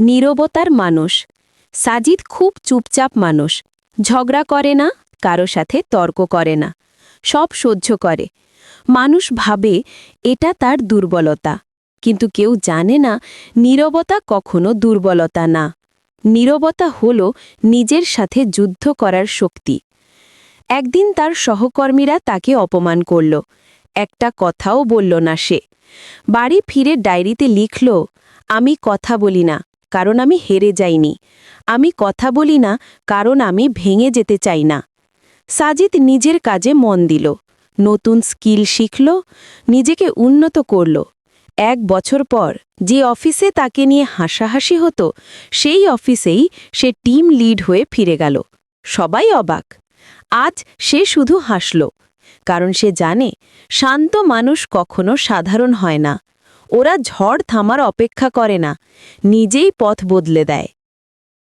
নীরবতার মানুষ। সাজিদ খুব চুপচাপ মানুষ। ঝগড়া করে না, কারও সাথে তর্ক করে না। সব সহ্য করে। মানুষ ভাবে এটা তার দুর্বলতা। কিন্তু কেউ জানে না, নীরবতা কখনো দুর্বলতা না। নীরবতা হল নিজের সাথে যুদ্ধ করার শক্তি। একদিন তার সহকর্মীরা তাকে অপমান করল। একটা কথাও বলল না সে। বাড়ি ফিরে ডায়েরিতে লিখল, আমি কথা বলি না। কারণ আমি হেরে যাইনি। আমি কথা বলি না, কারণ আমি ভেঙে যেতে চাই না। সাজিদ নিজের কাজে মন দিল, নতুন স্কিল শিখল, নিজেকে উন্নত করল। এক বছর পর যে অফিসে তাকে নিয়ে হাসাহাসি হতো, সেই অফিসেই সে টিম লিড হয়ে ফিরে গেল। সবাই অবাক। আজ সে শুধু হাসল, কারণ সে জানে, শান্ত মানুষ কখনো সাধারণ হয় না। ওরা ঝড় থামার অপেক্ষা করে না নিজেই পথ বদলে দেয়।